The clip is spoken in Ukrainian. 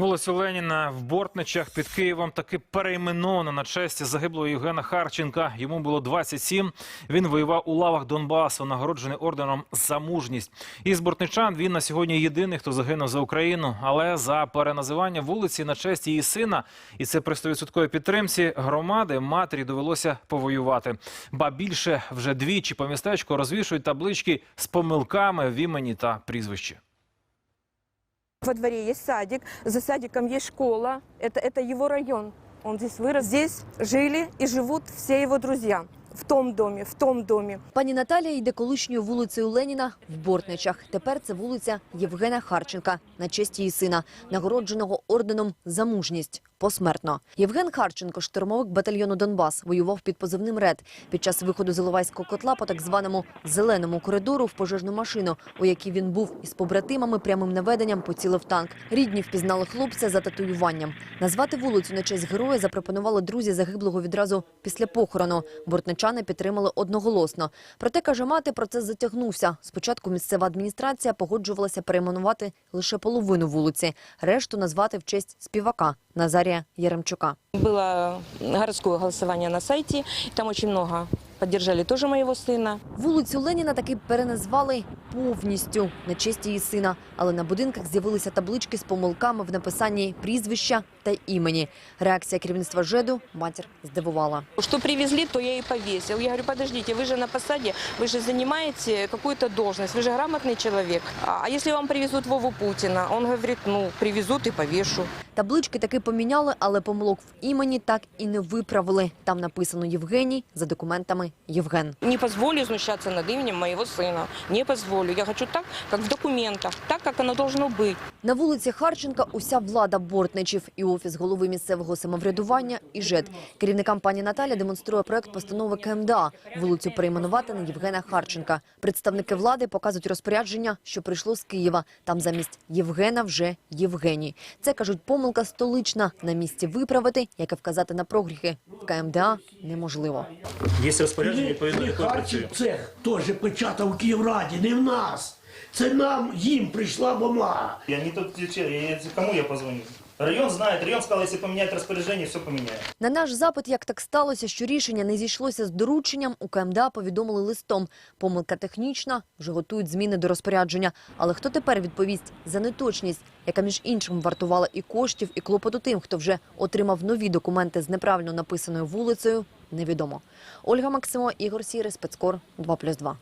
Вулицю Леніна в Бортничах під Києвом таки перейменовано на честь загиблого Євгена Харченка. Йому було 27. Він воював у лавах Донбасу, нагороджений орденом за мужність. Із бортничан він на сьогодні єдиний, хто загинув за Україну. Але за переназивання вулиці на честь її сина, і це при 100% підтримці громади матері довелося повоювати. Ба більше вже двічі по містечку розвішують таблички з помилками в імені та прізвищі. Во дворе есть садик, за садиком есть школа. Это, это его район. Он здесь вырос. Здесь жили и живут все его друзья. В том доме, в том доме. Пані Наталія йде колишньою вулицею Леніна в Бортничах. Тепер це вулиця Євгена Харченка на честь її сина, нагородженого орденом за мужність посмертно. Євген Харченко, штурмовик батальйону Донбас, воював під позивним РЕД під час виходу з Іловайського котла по так званому зеленому коридору в пожежну машину, у якій він був із побратимами прямим наведенням поцілив танк. Рідні впізнали хлопця за татуюванням. Назвати вулицю на честь героя запропонували друзі загиблого відразу після похорону. Бортничани підтримали одноголосно. Проте, каже мати, процес затягнувся. Спочатку місцева адміністрація погоджувалася перейменувати лише половину вулиці, решту назвати в честь співака Назарія Яремчука. Було городське голосування на сайті. там дуже багато підтримали теж моего сина. Вулицю Леніна таки переназвали повністю на честь її сина, але на будинках з'явилися таблички з помилками в написанні прізвища та імені. Реакція керівництва ЖЕДу матір здивувала. Что привезли, то я и повесил. Я говорю, подождите, вы же на посаде, вы же занимаете какую-то должность, вы же грамотный человек. А а если вам привезут Вову Путина? Он говорит, ну, привезут и повешу. Таблички таки поміняли, але помилок в імені так і не виправили. Там написано Євгеній за документами Євген. Не позволю знущаться над именем моего сына. Не позволю. Я хочу так, как в документах, так, как оно должно быть. На вулиці Харченка уся влада бортничів і офіс голови місцевого самоврядування і ЖЕД. Керівникам пані Наталя демонструє проект постанови КМДА вулицю перейменувати на Євгена Харченка. Представники влади показують розпорядження, що прийшло з Києва. Там замість Євгена вже Євгеній. Це кажуть, помилка столична. На місці виправити, як і вказати на прогріхи в КМДА неможливо. Є розпорядження Не, відповідно якої працює. цех теж печатав в Київраді, не в нас. Це нам, їм прийшла бумага. Я не тот, я, кому я позвоню? Район знает, район сказал, если поменять распоряжение, все поменяет. На наш запит, як так сталося, що рішення не зійшлося з дорученням, у КМДА повідомили листом. Помилка технічна, вже готують зміни до розпорядження. Але хто тепер відповість за неточність, яка між іншим вартувала і коштів, і клопоту тим, хто вже отримав нові документи з неправильно написаною вулицею, невідомо. Ольга Максимо, Ігор Сірий, спецкор 2+,2.